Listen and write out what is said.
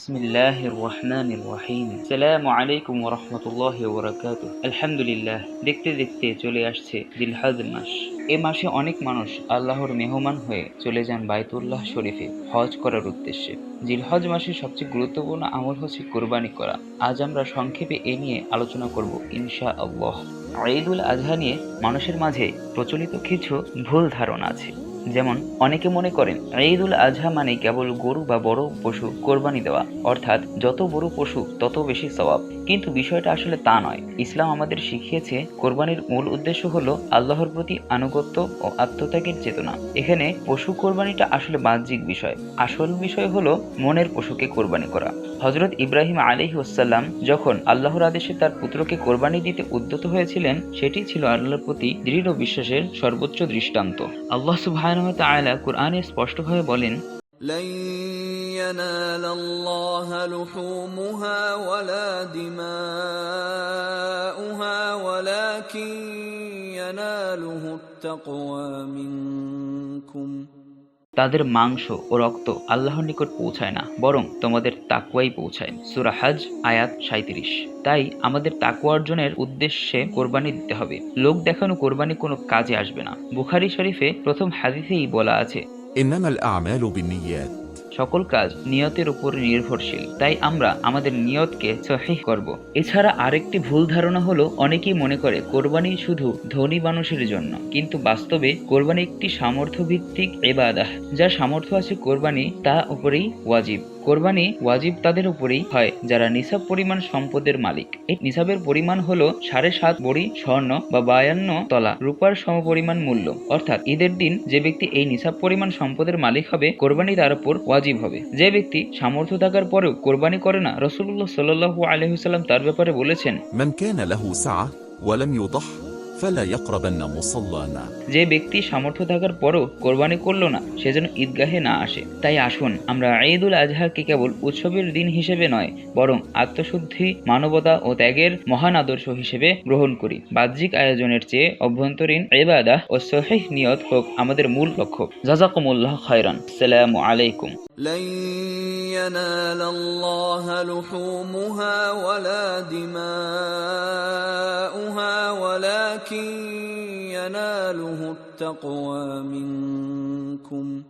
بسم الله الرحمن الرحيم السلام عليكم ورحمة الله وبركاته الحمد لله দেখতে দেখতে চলে আসছে দিলহাজ মাস এ মাসে অনেক মানুষ আল্লাহর মেহমান হয়ে চলে যান বাইতুল্লাহ শরীফে হজ করার উদ্দেশ্যে জিলহজ মাসের সবচেয়ে গুরুত্বপূর্ণ আমল হচ্ছে কোরবানি করা আজ আমরা সংক্ষেপে এ নিয়ে আলোচনা করব ইনশা আল্লাহ ঈদুল আজহা নিয়ে মানুষের মাঝে প্রচলিত কিছু ভুল ধারণা আছে যেমন, অনেকে মনে করেন, ঈদুল আজহা মানে কেবল গরু বা বড় পশু কোরবানি দেওয়া, অর্থাৎ যত বড় পশু, তত বেশি সওয়াব। কিন্তু বিষয়টা আসলে তা নয়। ইসলাম আমাদের শিখিয়েছে, কোরবানির মূল উদ্দেশ্য হলো আল্লাহর প্রতি আনুগত্য ও আত্মত্যাগের চেতনা। এখানে পশু কোরবানিটা আসলে বাহ্যিক বিষয়। আসল বিষয় হলো মনের পশুকে কোরবানি করা। হজরত ইব্রাহিম আলাইহি ওসাল্লাম যখন আল্লাহর আদেশে তার পুত্রকে কোরবানি দিতে উদ্যত হয়েছিলেন, সেটি ছিল আল্লাহর প্রতি দৃঢ় বিশ্বাসের সর্বোচ্চ দৃষ্টান্ত। আল্লাহ সুবহানাহু ওয়া তাআলা কুরআনে স্পষ্টভাবে বলেন لن ينال الله لحومها ولا دماؤها ولكن يناله التقوى منكم তাদের মাংস ও রক্ত আল্লাহর নিকট পৌঁছায় না বরং তোমাদের তাকুয়াই পৌঁছায় সূরা হাজ আয়াত সাঁইত্রিশ তাই আমাদের তাকুয়া অর্জনের উদ্দেশ্যে কোরবানি দিতে হবে লোক দেখানো কোরবানি কোনো কাজে আসবে না বুখারি শরীফে প্রথম হাদিসেই বলা আছে إنما الأعمال بالنيات সকল কাজ নিয়তের উপর নির্ভরশীল। তাই আমরা আমাদের নিয়তকে সহি করব। এছাড়া আরেকটি ভুল ধারণা হলো, অনেকেই মনে করে কোরবানি শুধু ধনী মানুষের জন্য, কিন্তু বাস্তবে কোরবানি একটি সামর্থ্য ভিত্তিক এবাদাহ যার সামর্থ্য আছে কোরবানি, তা উপরেই ওয়াজিব। কোরবানি ওয়াজিব তাদের উপরেই হয় যারা নিসাব পরিমাণ সম্পদের মালিক এই নিসাবের পরিমাণ হলো সাড়ে সাত বড়ি স্বর্ণ বা বায়ান্ন তলা রূপার সমপরিমাণ মূল্য অর্থাৎ ঈদের দিন যে ব্যক্তি এই নিসাব পরিমাণ সম্পদের মালিক হবে কোরবানি তার উপর ওয়াজিব হবে যে ব্যক্তি সামর্থ্য থাকার পরেও কোরবানি করে না রসুল্লাহ সাল্লাহু আলহিসাল্লাম তার ব্যাপারে বলেছেন من كان له سعة ولم يضح فلا يقربن مصلانا যে ব্যক্তি সামর্থ্য থাকার পরও কোরবানি করলো না সে যেন ঈদগাহে না আসে তাই আসুন আমরা ঈদুল আজহাকে কেবল উৎসবের দিন হিসেবে নয় বরং আত্মশুদ্ধি মানবতা ও ত্যাগের মহান আদর্শ হিসেবে গ্রহণ করি বাহ্যিক আয়োজনের চেয়ে অভ্যন্তরীণ এবাদাহ ও সহিহ নিয়ত হোক আমাদের মূল লক্ষ্য জাজাকুমুল্লাহ খায়রান আসসালামু আলাইকুম لن ينال الله لحومها ولا دماؤها ولكن يناله التقوى منكم